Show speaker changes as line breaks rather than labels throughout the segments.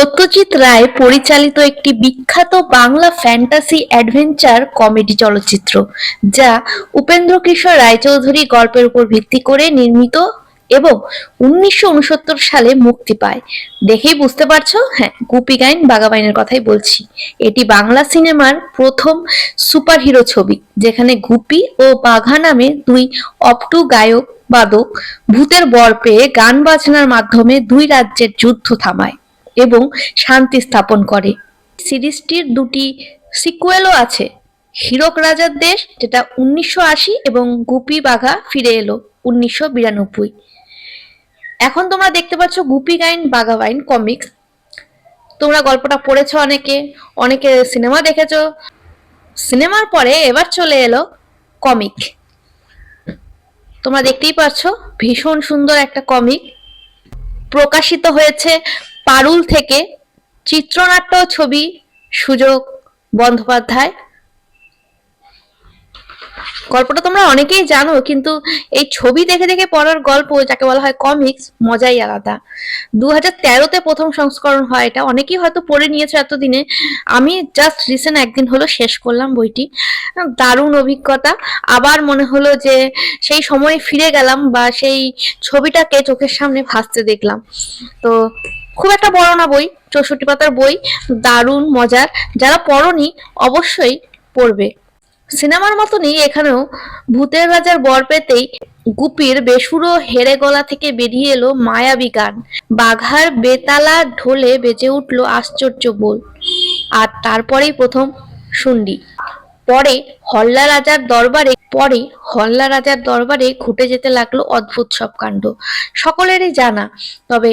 সত্যজিৎ রায় পরিচালিত একটি বিখ্যাত বাংলা ফ্যান্টাসি অ্যাডভেঞ্চার কমেডি চলচ্চিত্র, যা উপেন্দ্র কিশোর রায়চৌধুরী গল্পের উপর ভিত্তি করে নির্মিত এবং উনিশশো উনসত্তর সালে মুক্তি পায়। দেখেই বুঝতে পারছ? হ্যাঁ গুপি গাইন বাগাবাইনের কথাই বলছি। এটি বাংলা সিনেমার প্রথম সুপারহিরো ছবি, যেখানে গুপি ও বাঘা নামে দুই অপটু গায়ক বাদক ভূতের বর পেয়ে গান বাজনার মাধ্যমে দুই রাজ্যের যুদ্ধ থামায়। এবং শান্তি স্থাপন করে। সিরিজটির দুটি সিকুয়েলও আছে। হীরক রাজার দেশ, যেটা উনিশশো আশি, এবং গুপি বাঘা ফিরে এলো উনিশশো বিরানব্বই। এখন তোমরা দেখতে পাচ্ছ গুপি গাইন, বাঘা বাইন কমিক্স তোমরা গল্পটা পড়েছো অনেকে অনেকে সিনেমা দেখেছ। সিনেমার পরে এবার চলে এলো কমিক তোমরা দেখতেই পাচ্ছ ভীষণ সুন্দর একটা কমিক প্রকাশিত হয়েছে পারুল থেকে চিত্রনাট্য ছবি সুযোগ বন্দ্যোপাধ্যায়। গল্পটা তোমরা অনেকেই জানো, কিন্তু এই ছবি দেখে দেখে পড়ার গল্প, যাকে বলা হয় কমিক্স মজাই আলাদা। দু হাজার তেরোতে প্রথম সংস্করণ হয় এটা। অনেকেই হয়তো পড়ে নিয়েছে এতদিনে। আমি জাস্ট রিসেন্ট একদিন হলো শেষ করলাম বইটি। দারুণ অভিজ্ঞতা। আবার মনে হলো যে সেই সময়ে ফিরে গেলাম বা সেই ছবিটাকে চোখের সামনে ভাসতে দেখলাম। তো খুব একটা বড় না বই, চৌষট্টি পাতার বই, দারুণ, মজার। যারা পড়নি, অবশ্যই পড়বে। সিনেমার মতনই এখানেও ভূতের রাজার বর পেতেই গুপির বেসুরো হেরে গলা থেকে বেরিয়ে এলো মায়াবী গান। বাঘার বেতালা ঢোলে বেজে উঠল আশ্চর্য বল আর তারপরেই প্রথম শুন্ডি পরে হল্লা রাজার দরবারে, পরে হল্লা রাজার দরবারে ঘটে যেতে লাগল অদ্ভুত সব কাণ্ড। সকলেরই জানা, তবে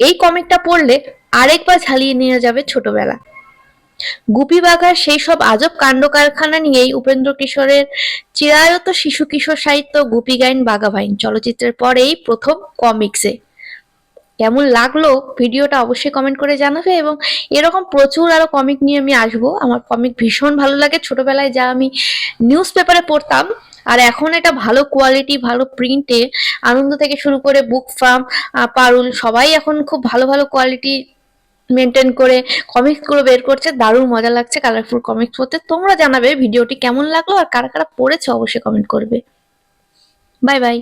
এই কমিকটা পড়লে আরেকবার ঝালিয়ে নিয়ে যাবে ছোটবেলা। গুপি বাঘার সেই সব আজব কাণ্ড কারখানা নিয়েই উপেন্দ্র কিশোরের চিরায়ত শিশু কিশোর সাহিত্য গুপি গাইন বাঘাবাইন চলচ্চিত্রের পরেই প্রথম কমিক্সে। কেমন লাগল ভিডিওটা অবশ্যই কমেন্ট করে জানাবে এবং এরকম প্রচুর আরও কমিক নিয়ে আমি আসব। আমার কমিক ভীষণ ভালো লাগে। ছোটবেলায় যা আমি নিউজ পেপারে পড়তাম আর এখন এটা ভালো কোয়ালিটি ভালো প্রিন্টে আনন্দ থেকে শুরু করে বুক ফার্ম পারুল সবাই এখন খুব ভালো ভালো কোয়ালিটি মেনটেন করে কমিক্সগুলো বের করছে। দারুণ মজা লাগছে কালারফুল কমিক্স পড়তে। তোমরা জানাবে ভিডিওটি কেমন লাগল আর কারা কারা পড়েছো অবশ্যই কমেন্ট করবে। Bye bye